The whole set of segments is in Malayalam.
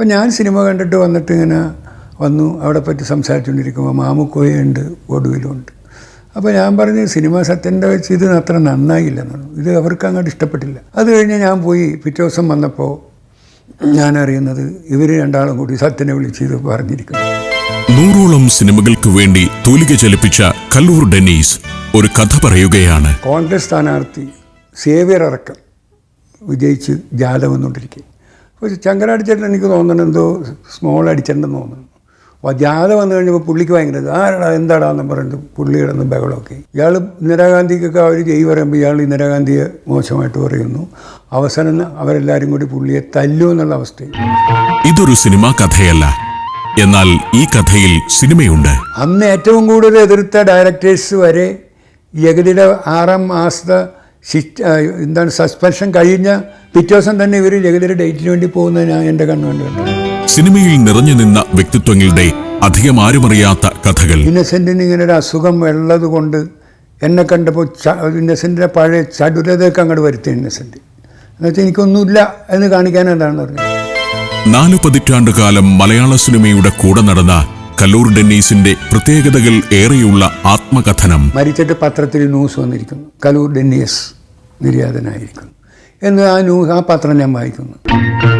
അപ്പോൾ ഞാൻ സിനിമ കണ്ടിട്ട് വന്നിട്ട് ഇങ്ങനെ വന്നു. അവിടെ പറ്റി സംസാരിച്ചുകൊണ്ടിരിക്കുമ്പോൾ മാമുക്കോയുണ്ട് ഒടുവിലുണ്ട് അപ്പോൾ ഞാൻ പറഞ്ഞു സിനിമ സത്യന്റെ വെച്ച് ഇത് അത്ര നന്നായില്ലെന്നാണ് ഇത് അവർക്ക് അങ്ങോട്ട് ഇഷ്ടപ്പെട്ടില്ല. അത് കഴിഞ്ഞ് ഞാൻ പോയി. പിറ്റേ ദിവസം വന്നപ്പോൾ ഞാൻ അറിയുന്നത് ഇവർ രണ്ടാളും കൂടി സത്യനെ വിളിച്ച് ഇത് പറഞ്ഞിരിക്കുന്നു. നൂറോളം സിനിമകൾക്ക് വേണ്ടി തൂലിക ചലിപ്പിച്ച കല്ലൂർ ഡെന്നീസ് ഒരു കഥ പറയുകയാണ്. കോൺഗ്രസ് സ്ഥാനാർത്ഥി സേവ്യർ അടക്കം വിജയിച്ച് ജാഥ വന്നുകൊണ്ടിരിക്കുക അപ്പോൾ ചങ്കരടിച്ചേട്ടൻ എനിക്ക് തോന്നുന്നുണ്ട് എന്തോ സ്മോൾ അടിച്ചിട്ടുണ്ടെന്ന് തോന്നുന്നു. അപ്പോൾ ജാഥ വന്നു കഴിഞ്ഞപ്പോൾ പുള്ളിക്ക് ഭയങ്കര. ആരാടാ എന്താടാന്ന് പറഞ്ഞിട്ട് പുള്ളി കിടന്ന് ബഹളമൊക്കെ. ഇയാൾ ഇന്ദിരാഗാന്ധിക്കൊക്കെ അവർ ജയ് പറയുമ്പോൾ ഇയാൾ ഇന്ദിരാഗാന്ധിയെ മോശമായിട്ട് പറയുന്നു. അവസാനം അവരെല്ലാവരും കൂടി പുള്ളിയെ തല്ലു എന്നുള്ള അവസ്ഥയിൽ. ഇതൊരു സിനിമാ കഥയല്ല. എന്നാൽ ഈ കഥയിൽ സിനിമയുണ്ട്. അന്ന് ഏറ്റവും കൂടുതൽ എതിർത്ത ഡയറക്ടേഴ്സ് വരെ ജഗതിയുടെ ആറാം മാസത്തെ ശിക്ഷ എന്താണ് സസ്പെൻഷൻ കഴിഞ്ഞ പിറ്റേ ദിവസം തന്നെ ഇവർ ജഗതിയുടെ ഡേറ്റിന് വേണ്ടി പോകുന്നത് ഞാൻ എന്റെ കണ്ണുകൊണ്ട് സിനിമയിൽ നിറഞ്ഞു നിന്ന വ്യക്തിത്വങ്ങളുടെ അധികം ആരുമറിയാത്ത കഥകൾ. ഇന്നസെന്റിന് ഇങ്ങനെ ഒരു അസുഖം ഉള്ളത് കൊണ്ട് എന്നെ കണ്ടപ്പോൾ ഇന്നസെന്റിന്റെ പഴയ ചടുലതയൊക്കെ അങ്ങോട്ട് വരുത്തി ഇന്നസെന്റ് എന്നുവെച്ചാൽ എനിക്കൊന്നുമില്ല എന്ന് കാണിക്കാൻ എന്താണെന്ന് പറഞ്ഞത് നാല് പതിറ്റാണ്ടുകാലം മലയാള സിനിമയുടെ കൂടെ നടന്ന കല്ലൂർ ഡെന്നീസിന്റെ പ്രത്യേകതകൾ ഏറെയുള്ള ആത്മകഥനം. മരിച്ചിട്ട് പത്രത്തിൽ ന്യൂസ് വന്നിരിക്കുന്നു. കലൂർ ഡെന്നീസ് നിര്യാതനായിരിക്കുന്നു. എന്ന് ആ ന്യൂസ് ആ പത്രം ഞാൻ വായിക്കുന്നു.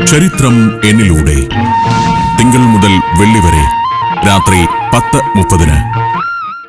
ചരിത്രം എന്നിലൂടെ. തിങ്കൾ മുതൽ വെള്ളി വരെ. രാത്രി പത്ത് മുപ്പതിന്.